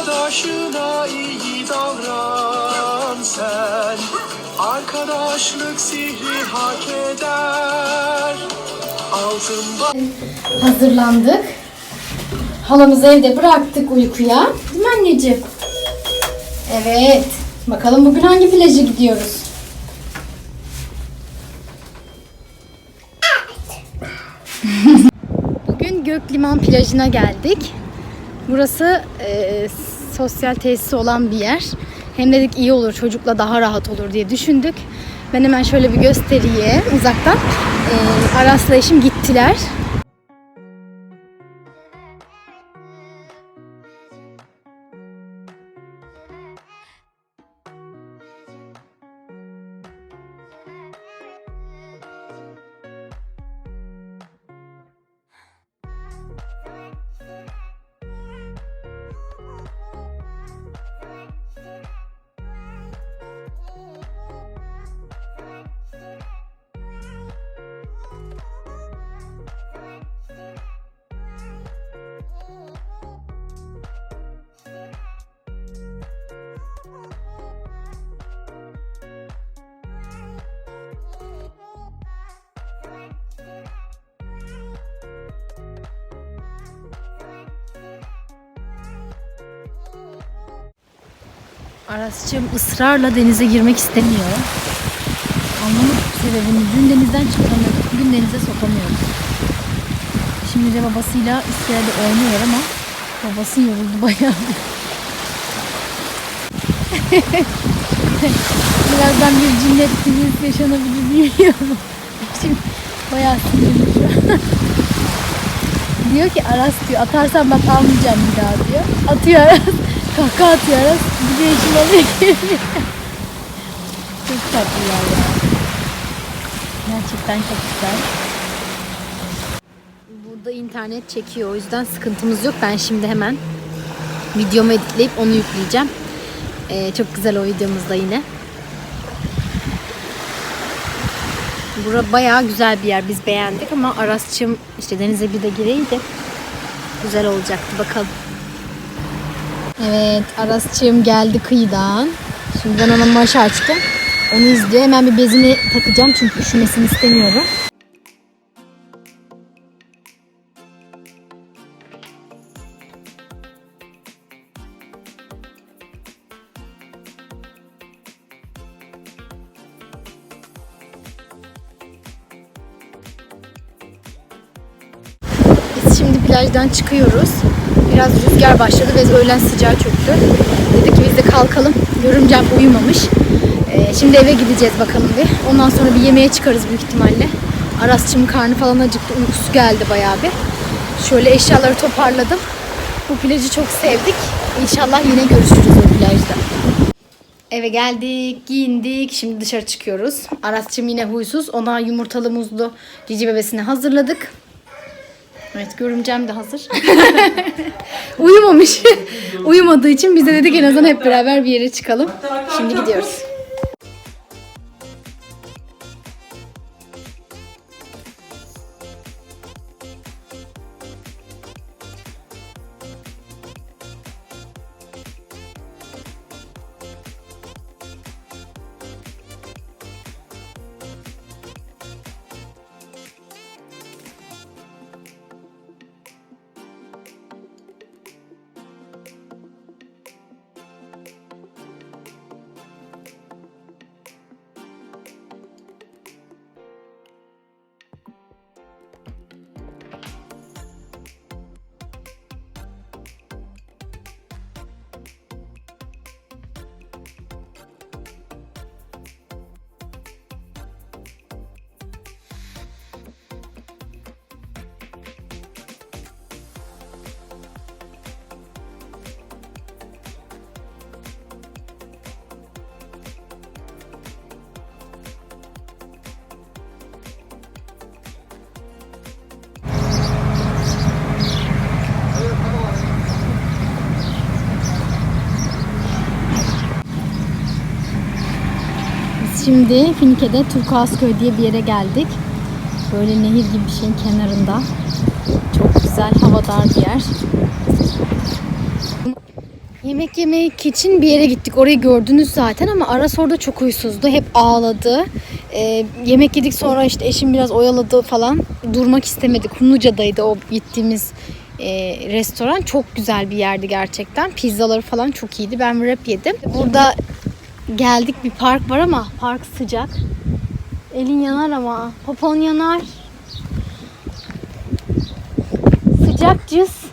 Arkadaşına iyi davran sen Arkadaşlık sihri hak eder Altın ba- Hazırlandık. Halamızı evde bıraktık uykuya. Değil mi anneciğim? Evet. Bakalım bugün hangi plaja gidiyoruz? Bugün Gökliman plajına geldik. Burası e, sosyal tesisi olan bir yer. Hem dedik iyi olur çocukla daha rahat olur diye düşündük. Ben hemen şöyle bir göstereyim uzaktan. E, Aras'la eşim gittiler. Aras'cığım ısrarla denize girmek istemiyor. Anlamadık sebebini. Dün denizden çıkamıyorduk. Bugün denize sokamıyoruz. Şimdi de babasıyla iskelede oynuyor ama babası yoruldu bayağı. Birazdan bir cinnet krizi yaşanabilir bilmiyorum. Şimdi bayağı sinirli şu an. Diyor ki Aras diyor atarsan bak almayacağım bir daha diyor. Atıyor Aras. Kahkaha atıyor Aras. Alıyor geliyor. Çok tatlılar ya. Gerçekten çok güzel. Burada internet çekiyor o yüzden sıkıntımız yok. Ben şimdi hemen videomu editleyip onu yükleyeceğim. Ee, çok güzel o videomuzda yine. Bura bayağı güzel bir yer. Biz beğendik ama Aras'cığım işte denize bir de gireydi. Güzel olacaktı bakalım. Evet Aras'cığım geldi kıyıdan. Şimdi ben ona maşa açtım. Onu izliyor. Hemen bir bezini takacağım çünkü üşümesini istemiyorum. Biz şimdi plajdan çıkıyoruz. Biraz rüzgar başladı ve öğlen sıcağı çöktü. Dedik ki biz de kalkalım. Görümcem uyumamış. Ee, şimdi eve gideceğiz bakalım bir. Ondan sonra bir yemeğe çıkarız büyük ihtimalle. Arasçımın karnı falan acıktı. Uykusu geldi bayağı bir. Şöyle eşyaları toparladım. Bu plajı çok sevdik. İnşallah yine görüşürüz o plajda. Eve geldik, giyindik. Şimdi dışarı çıkıyoruz. Arasçım yine huysuz. Ona yumurtalı muzlu cici bebesini hazırladık. Evet görümcem de hazır. Uyumamış. Uyumadığı için biz de dedik en azından hep beraber bir yere çıkalım. Şimdi gidiyoruz. Şimdi Finike'de Turkuazköy diye bir yere geldik. Böyle nehir gibi bir şeyin kenarında. Çok güzel havadar bir yer. Yemek yemek için bir yere gittik. Orayı gördünüz zaten ama Aras orada çok huysuzdu. Hep ağladı. Ee, yemek yedik sonra işte eşim biraz oyaladı falan. Durmak istemedi. Kumluca'daydı o gittiğimiz e, restoran. Çok güzel bir yerdi gerçekten. Pizzaları falan çok iyiydi. Ben wrap yedim. Burada geldik bir park var ama park sıcak. Elin yanar ama. Popon yanar. Sıcak cız.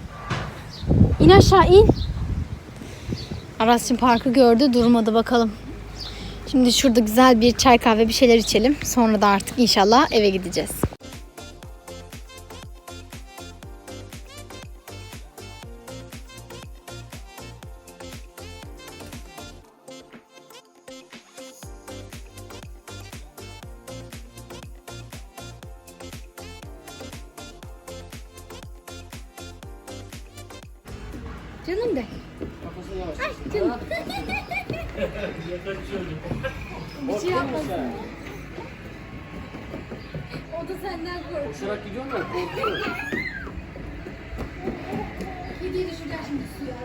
İn aşağı in. Aras'cığım parkı gördü durmadı bakalım. Şimdi şurada güzel bir çay kahve bir şeyler içelim. Sonra da artık inşallah eve gideceğiz. Canım de. Ay canım. bir şey yapmasın. O da senden korkuyor. Koşarak gidiyorum da korkuyorum. Gidiyor düşecek şimdi suya.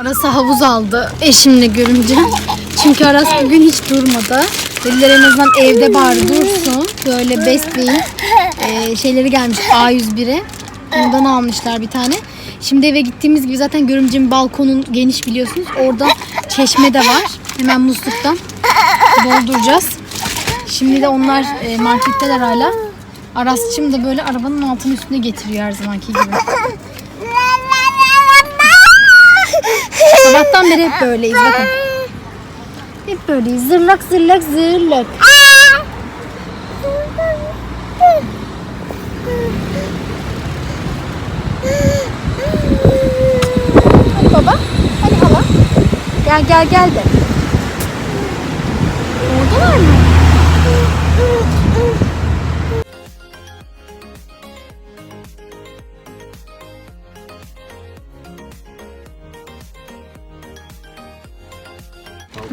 Arası havuz aldı eşimle görünce. Çünkü Aras bugün hiç durmadı. Dediler en azından evde bari dursun. Böyle besleyin. Ee, şeyleri gelmiş A101'e. Ondan almışlar bir tane. Şimdi eve gittiğimiz gibi zaten görümcemin balkonun geniş biliyorsunuz. Orada çeşme de var. Hemen musluktan dolduracağız. Şimdi de onlar e, marketteler hala. Arasçım da böyle arabanın altının üstüne getiriyor her zamanki gibi. Sabahtan beri hep böyleyiz bakın. Hep böyleyiz. Zırlak zırlak zırlak. Hadi baba. Hadi hala. Gel gel gel de.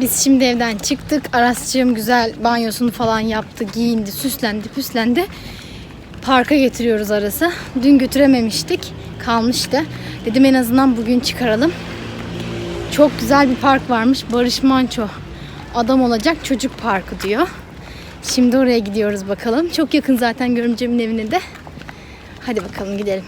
Biz şimdi evden çıktık. Arasçığım güzel banyosunu falan yaptı, giyindi, süslendi, püslendi. Parka getiriyoruz Aras'ı. Dün götürememiştik, kalmıştı. Dedim en azından bugün çıkaralım. Çok güzel bir park varmış. Barış Manço adam olacak çocuk parkı diyor. Şimdi oraya gidiyoruz bakalım. Çok yakın zaten görümcemin evine de. Hadi bakalım gidelim.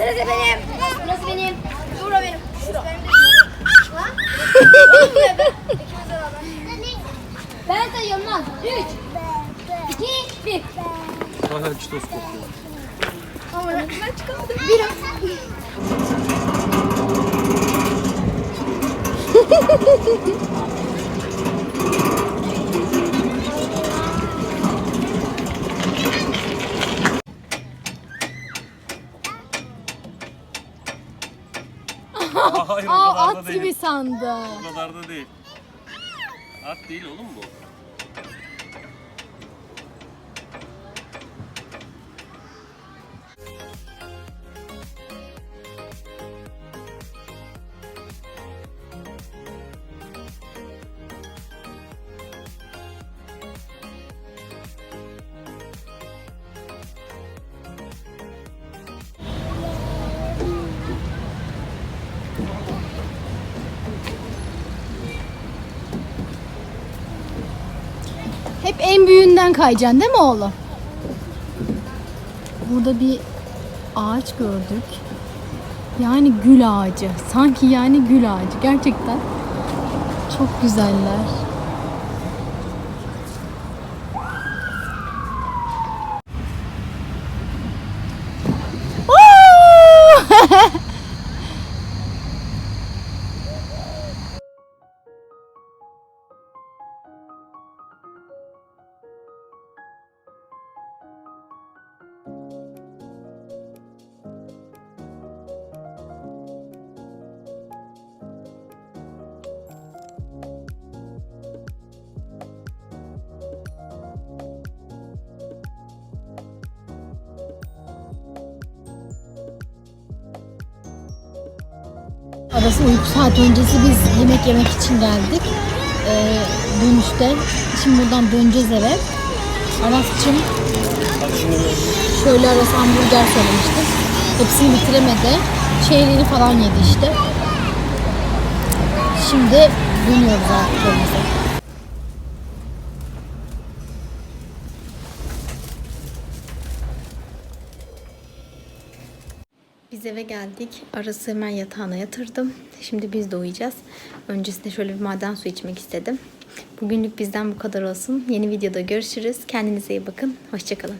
Burası benim. Burası benim. Şura benim. Şura. Benim de Lan. Ya ben. İkimiz beraber. Ben sayıyorum lan. Üç. İki. Bir. Hala çitos kokuyor. Ama ben çıkamadım. Birim. Hayır o Aa kadar da at değil. gibi sandı. O kadar da değil. At değil oğlum bu. En büyüğünden kayacaksın değil mi oğlum? Burada bir ağaç gördük. Yani gül ağacı. Sanki yani gül ağacı. Gerçekten çok güzeller. Arası uyku saat öncesi biz yemek yemek için geldik. Ee, dönüşte. Şimdi buradan döneceğiz eve. Aras'cığım şöyle Aras hamburger söylemişti. Hepsini bitiremedi. Şeyleri falan yedi işte. Şimdi dönüyoruz artık. Biz eve geldik. Arası hemen yatağına yatırdım. Şimdi biz de uyuyacağız. Öncesinde şöyle bir maden su içmek istedim. Bugünlük bizden bu kadar olsun. Yeni videoda görüşürüz. Kendinize iyi bakın. Hoşçakalın.